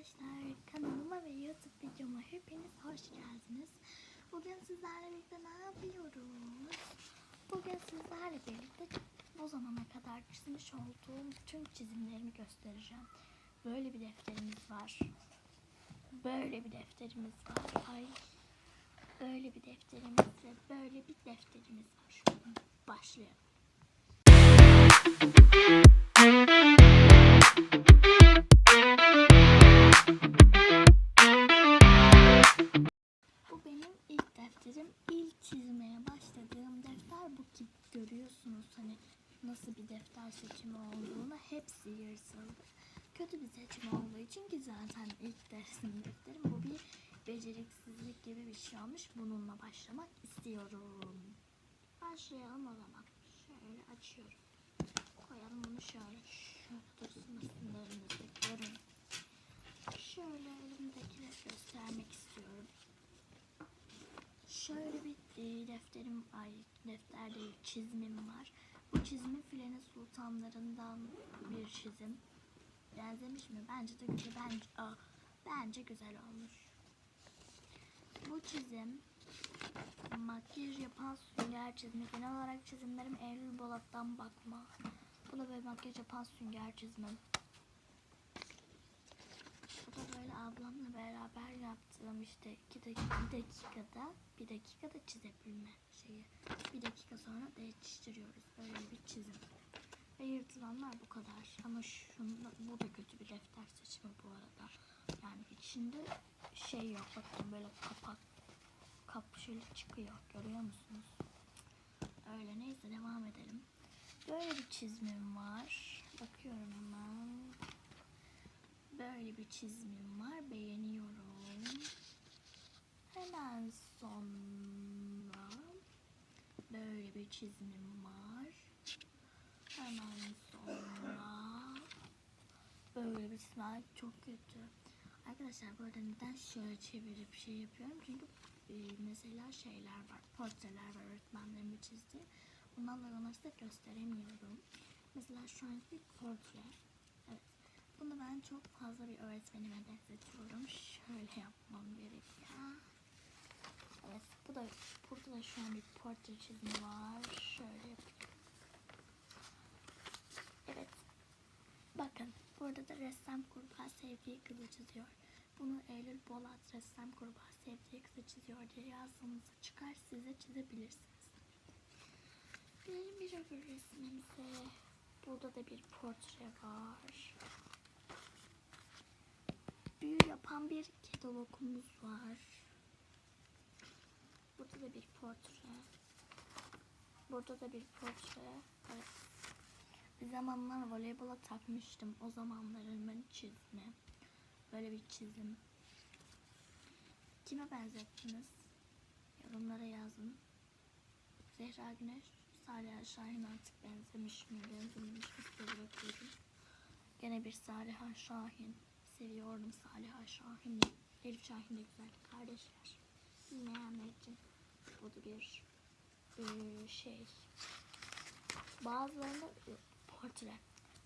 arkadaşlar kanalıma ve YouTube videoma hepiniz hoş geldiniz. Bugün sizlerle birlikte ne yapıyoruz? Bugün sizlerle birlikte bu zamana kadar çizmiş olduğum tüm çizimlerimi göstereceğim. Böyle bir defterimiz var. Böyle bir defterimiz var. Ay. Böyle bir defterimiz ve böyle bir defterimiz var. Başlayalım. Defterim bu bir beceriksizlik gibi bir şey olmuş. Bununla başlamak istiyorum. Başlayalım o zaman. Şöyle açıyorum. Koyalım bunu şöyle. Şöyle dursun sınırınızı görün. Şöyle elimdekileri göstermek istiyorum. Şöyle bir defterim, ay defter değil çizimim var. Bu çizimin Filene Sultanlarından bir çizim. Benzemiş mi? Bence de güzel. Bence, aa, bence güzel olmuş. Bu çizim makyaj yapan sünger çizimi. Genel olarak çizimlerim Eylül Bolat'tan bakma. Bu da böyle makyaj yapan sünger çizimim. Bu da böyle ablamla beraber yaptığım işte iki dakika, bir dakikada bir dakikada çizebilme şeyi. Bir dakika sonra değiştiriyoruz. Böyle bir çizim. Ve yırtılanlar bu kadar. Ama şunda, bu da kötü bir defter seçimi bu arada. Yani içinde şey yok. Bakın böyle kapak kap şöyle çıkıyor. Görüyor musunuz? Öyle neyse devam edelim. Böyle bir çizimim var. Bakıyorum hemen. Böyle bir çizimim var. Beğeniyorum. Hemen sonra böyle bir çizimim var. Hemen sonra böyle bir çizim var. Çok kötü. Arkadaşlar bu arada neden şöyle çevirip şey yapıyorum? Çünkü e, mesela şeyler var. Portreler var öğretmenlerimin çizdiği. Bundan dolayı onları size gösteremiyorum. Mesela şu an bir portre. Evet. Bunu ben çok fazla bir öğretmenime benzetiyorum. Şöyle yapmam gerekiyor. Evet, bu da burada da şu an bir portre çizimi var. Şöyle yapayım. Evet. Bakın burada da ressam kurbağa sevdiği kızı çiziyor. Bunu Eylül Bolat ressam kurbağa sevdiği kızı çiziyor diye yazdığınızda çıkar size çizebilirsiniz. Benim bir öbür resmimse burada da bir portre var. Büyü yapan bir kedolokumuz var. Burada da bir portre. Burada da bir portre. Evet. Bir zamanlar voleybola takmıştım. O zamanlarımın çizimi. Böyle bir çizim. Kime benzettiniz? Yorumlara yazın. Zehra Güneş, Salih Şahin artık benzemiş mi, benzememiş mi bırakıyorum. Gene bir Saliha Şahin. Seviyorum Saliha Şahin'i. Elif Şahin de güzel kardeşler. İçin bu da bir e, şey. Bazılarında e, portre.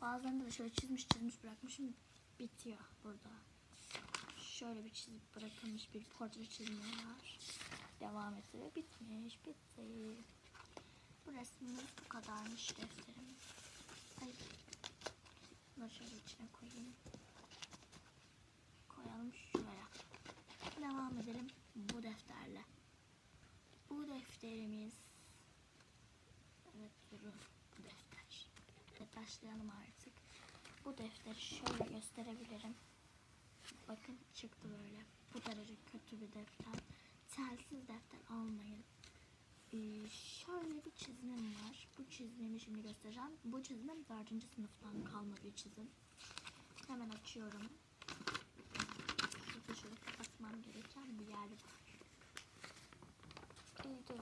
Bazılarında da şöyle çizmiş çizmiş bırakmışım. Bitiyor burada. Şöyle bir çizip bırakılmış bir portre çizimi var. Devam ve bitmiş. Bitti. Bu resmimiz bu kadarmış defterimiz. Ay. Bunları şöyle içine koyayım. Koyalım şuraya. Devam edelim bu defterle. Bu defterimiz Evet durun bu defter. Evet başlayalım artık. Bu defteri şöyle gösterebilirim. Bakın çıktı böyle. Bu derece kötü bir defter. Telsiz defter almayın. Ee, şöyle bir çizimim var. Bu çizimimi şimdi göstereceğim. Bu çizimim 4. sınıftan kalma bir çizim. Hemen açıyorum. Şurada şöyle kapatmam gereken bir yer var. Ee, dur.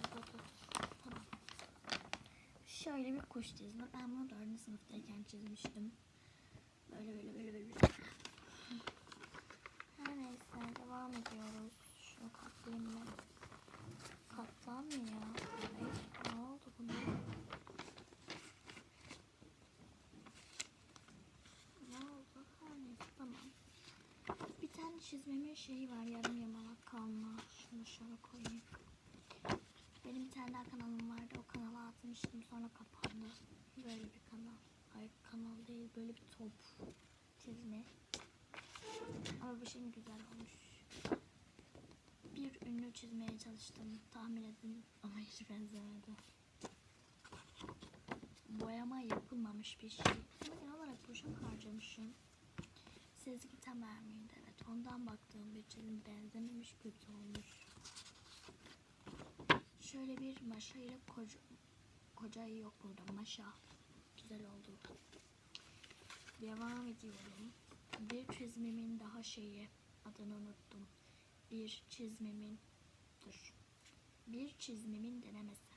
Şöyle bir kuş çizimi. Ben bunu 4. sınıftayken çizmiştim. Böyle böyle böyle böyle. Her neyse devam ediyoruz. Şunu katlayayım ben. Katlanmıyor. Ay, ne oldu buna? Ne oldu? Neyse tamam. Bir tane çizmemin şeyi var yarım yamalak kalma. Şunu şöyle koyayım. Benim bir tane daha kanalım vardı. O kanala atmıştım sonra kapandı. Böyle bir kanal. Hayır kanal değil böyle bir top çizme. Ama bu şimdi güzel olmuş. Ünlü çizmeye çalıştım. Tahmin edin ama hiç benzemedi. Boyama yapılmamış bir şey. Ama genel olarak boşa harcamışım. Sezgi Tamer miydi? Evet ondan baktığım bir çizim benzememiş kötü olmuş. Şöyle bir maşa ile koca, kocayı yok burada maşa. Güzel oldu. Devam ediyorum. Bir çizmemin daha şeyi adını unuttum. Bir çizmemin dur. Bir çizmemin denemesi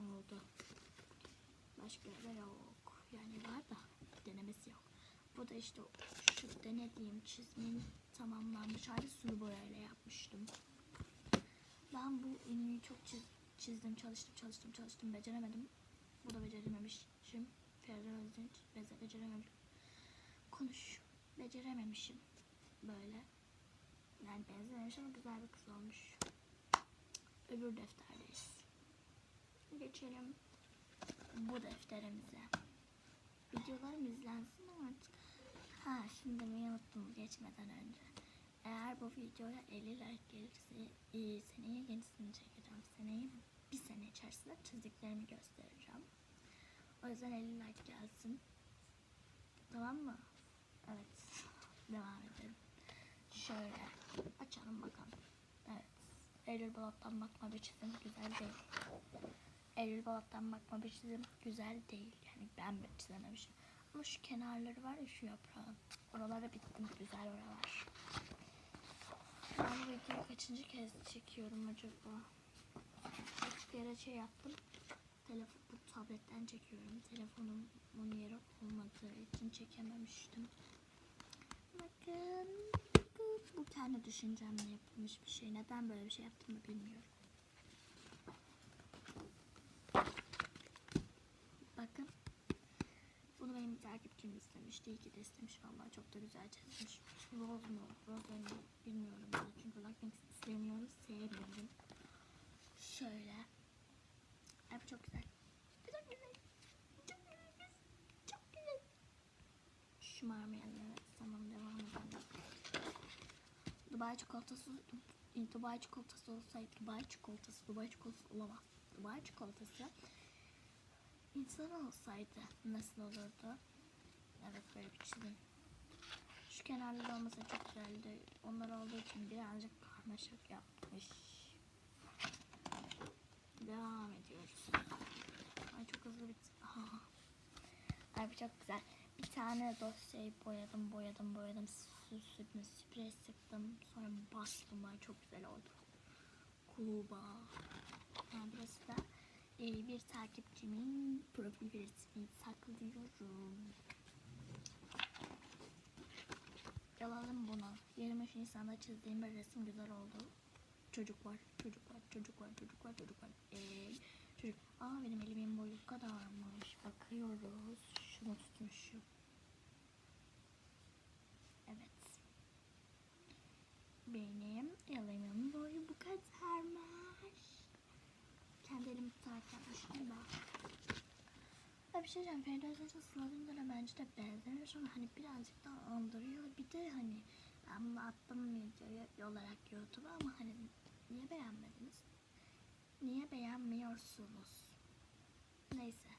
oldu. Başka da yok. Yani var da denemesi yok. Bu da işte şu denediğim çizmenin tamamlanmış hali sulu boyayla yapmıştım. Ben bu ünlüyü çok çiz, çizdim, çalıştım, çalıştım, çalıştım, beceremedim. Bu da becerememişim. Feride Özdinç, becerememişim. Konuş, becerememişim. Böyle. Yani benzememiş ama güzel bir kız olmuş. Öbür defterdeyiz. Geçelim bu defterimize. Videolarım izlensin mi artık? Ha şimdi mi unuttum geçmeden önce. Eğer bu videoya 50 like gelirse e, seneye yenisini çekeceğim. Seneye bir sene içerisinde çizdiklerimi göstereceğim. O yüzden 50 like gelsin. Tamam mı? Evet. Devam edelim. Şöyle açalım bakalım. Evet. Eylül Balat'tan bakma bir çizim güzel değil. Eylül Balat'tan bakma bir çizim güzel değil. Yani ben de çizememişim. Ama şu kenarları var ya şu yaprağın. Oralara bittim. Güzel oralar. Ben bu videoyu kaçıncı kez çekiyorum acaba? Kaç kere şey yaptım. Telefon, bu tabletten çekiyorum. Telefonumun yeri olmadığı için çekememiştim. Bakın. Kendi düşüncemle yapılmış bir şey. Neden böyle bir şey yaptığımı bilmiyorum. Bakın. Bunu benim bir takipçim istemişti. İyi ki de istemiş. Vallahi çok da güzel çizmiş. Rose mu? Rose mu? Bilmiyorum. Ben. Çünkü Blackpink istemiyorum. Sevmiyorum. Şöyle. Ay bu çok güzel. Çok güzel. Çok güzel. Çok güzel. Şımarmayalım. Evet. Tamam devam edelim. Dubai çikolatası Dubai çikolatası olsaydı Dubai çikolatası Dubai çikolatası olamaz. Dubai çikolatası insan olsaydı nasıl olurdu? Evet böyle bir çizim. Şu kenarları olmasa çok güzeldi. Onlar olduğu için birazcık karmaşık yapmış. Devam ediyoruz. Ay çok hızlı bitti. Ay bu çok güzel. Bir tane dosyayı boyadım, boyadım, boyadım. Su sürdüm, sprey sıktım. Sonra bastım. Ay çok güzel oldu. Kuba. Ha, burası da e, bir takipçimin profil resmi saklıyorum. Alalım bunu. 23 Nisan'da çizdiğim bir resim güzel oldu. Çocuk var, çocuk var, çocuk var, çocuk var, çocuk var. Ee, çocuk. Aa benim elimin boyu kadarmış. Bakıyoruz. Şunu tutmuşum. Evet. Benim elimin boyu bu kadarmış. Kendi elimi tutarken düşündüm ben. Ya bir şey diyeceğim. Özdeş'in Sıla'nın da bence de benzemiş ama hani birazcık daha andırıyor. Bir de hani ben bunu attım videoya olarak YouTube'a ama hani niye beğenmediniz? Niye beğenmiyorsunuz? Neyse.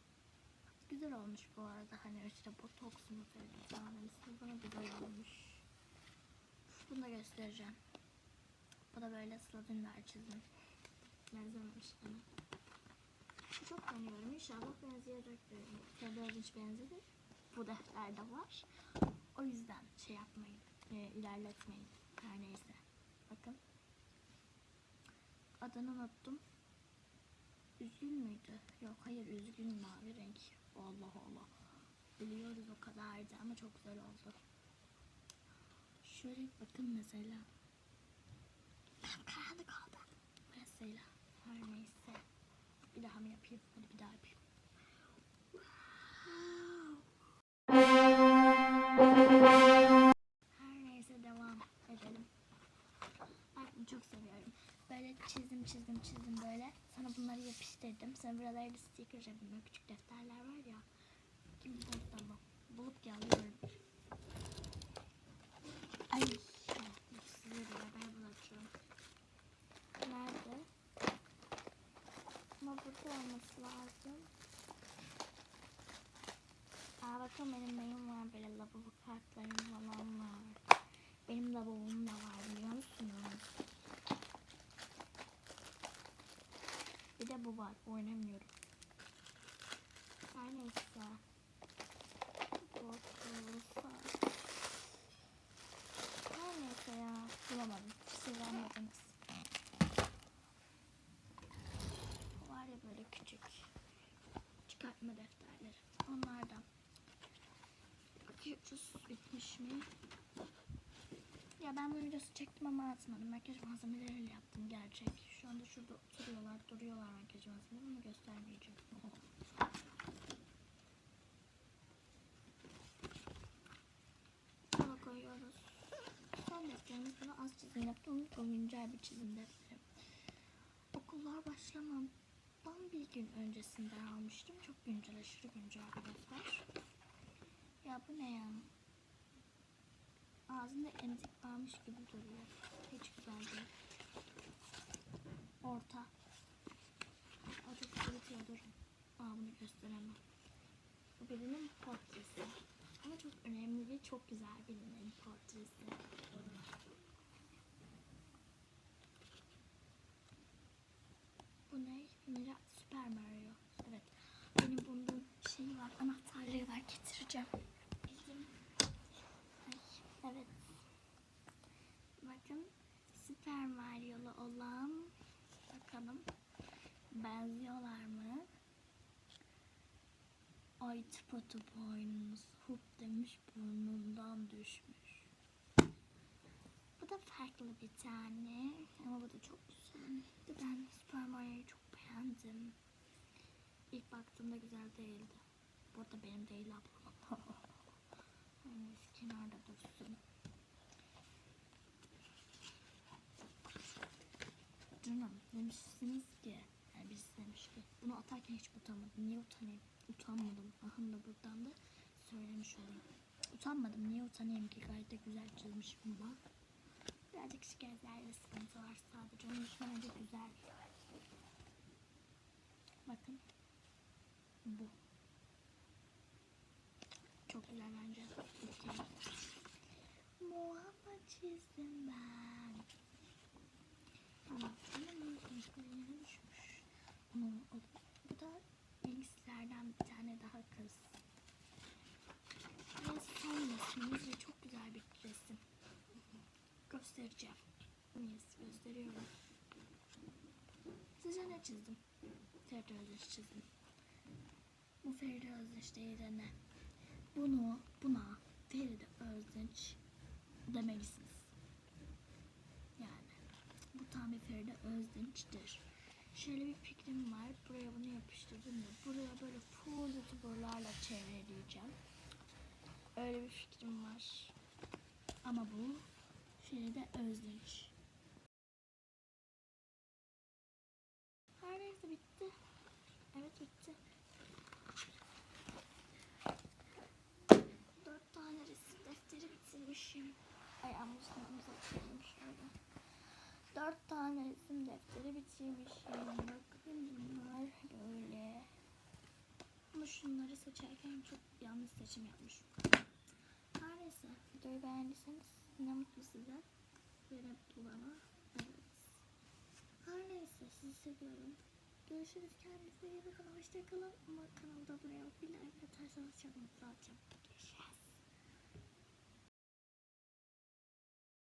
Güzel olmuş bu arada. Hani işte botoks mu falan. Hani bana güzel olmuş. Bunu da göstereceğim. Bu da böyle Sıla Dündar çizim. Benzememiş ama. Çok beğeniyorum. İnşallah benzeyecek. Tabii hiç benzedi. Bu defterde var. O yüzden şey yapmayın. E, ilerletmeyin. Her neyse. Bakın. Adını unuttum. Üzgün müydü? Yok hayır üzgün mavi renk. Allah Allah. Biliyoruz o kadardı ama çok güzel oldu. Şöyle bakın mesela. Karanlık oldu. Mesela. Her neyse. Bir daha mı yapayım? Hadi bir daha yapayım. Her neyse devam edelim. Ben çok seviyorum. Böyle çizdim çizdim çizdim böyle. Sonra bunları yapıştırdım. Sonra buralarda sticker yapayım. Küçük defterler var ya. Kim bulsam bulup ki alıyorum. Burada olması lazım. Aa bakın benim neyim var böyle lavabo kartlarım falan var. Benim lavabom da var biliyor musunuz? Bir de bu var. Oynamıyorum. Her neyse. Korkulsa. Her neyse ya. Bulamadım. Siz vermediniz. Var ya böyle küçük. Çıkartma defterleri. Onlardan. Bakıyoruz bitmiş mi? Ya ben bu videosu çektim ama atmadım. Makyaj malzemeleriyle yaptım gerçek. Şu anda şurada oturuyorlar, duruyorlar makyaj malzemeleri ama göstermeyeceğim. Sonra koyuyoruz. Son defterimiz bunu az çizim yaptım. O güncel bir çizim defteri. Okullar başlamadan bir gün öncesinden almıştım. Çok güncel, aşırı güncel bir defter. Ya bu ne ya? Ağzında emzik varmış gibi duruyor. Hiç güzel değil. Orta. O çok sırıtıyor durun. Aa bunu gösteremem. Bu birinin portresi. Ama çok önemli ve çok güzel birinin portresi. Bu ne? Mira Super Mario. Evet. Benim bunun şeyi var. Anahtarlığı var. Getireceğim. Elim. Ay, evet. Bakın Mario'lu olan bakalım benziyorlar mı? Ay tıpatıp aynısı. Hup demiş burnundan düşmüş. Bu da farklı bir tane ama bu da çok güzel. Ben Super Mario'yu çok beğendim. İlk baktığımda güzel değildi. Bu arada benim değil ablam. Kenarda dursun. Canım demişsiniz ki yani birisi demiş ki bunu atarken hiç utanmadım. Niye utanayım? Utanmadım. Ahım da buradan da söylemiş olayım. Utanmadım. Niye utanayım ki? Gayet de güzel çizmişim bak. Birazcık şikayetlerle sıkıntı var sadece. Onun dışında bence güzel. Bakın. Bu. Çok güzel bence. Muhabbet çizdim ben. Ama benim yere bu da bilgisayardan bir tane daha kız. Ve son resmimiz ve çok güzel bir resim. Göstereceğim. Yes, gösteriyorum. Size ne çizdim? Feride Özdeş çizdim. Bu Feride Özdeş değil de ne? Bunu, buna Feride Özdeş demelisiniz. Yani bu tam bir Feride Özdinç'tir. Şöyle bir fikrim var. Buraya bunu yapıştırdım da buraya böyle full youtuberlarla çevreleyeceğim. Öyle bir fikrim var. Ama bu Feride Özdinç. Her neyse bitti. Evet bitti. Dört tane resim defteri bitirmişim. Ay açalım şöyle. Dört tane resim defteri bitirmişim. Bakın bunlar böyle. Ama şunları seçerken çok yanlış seçim yapmışım. Her neyse videoyu beğendiyseniz ne mutlu size. Ve ne mutlu bana. Evet. Her neyse sizi seviyorum. Görüşürüz kendinize iyi bakın. Hoşçakalın. Ama kanalda buraya bir like atarsanız çok mutlu olacağım.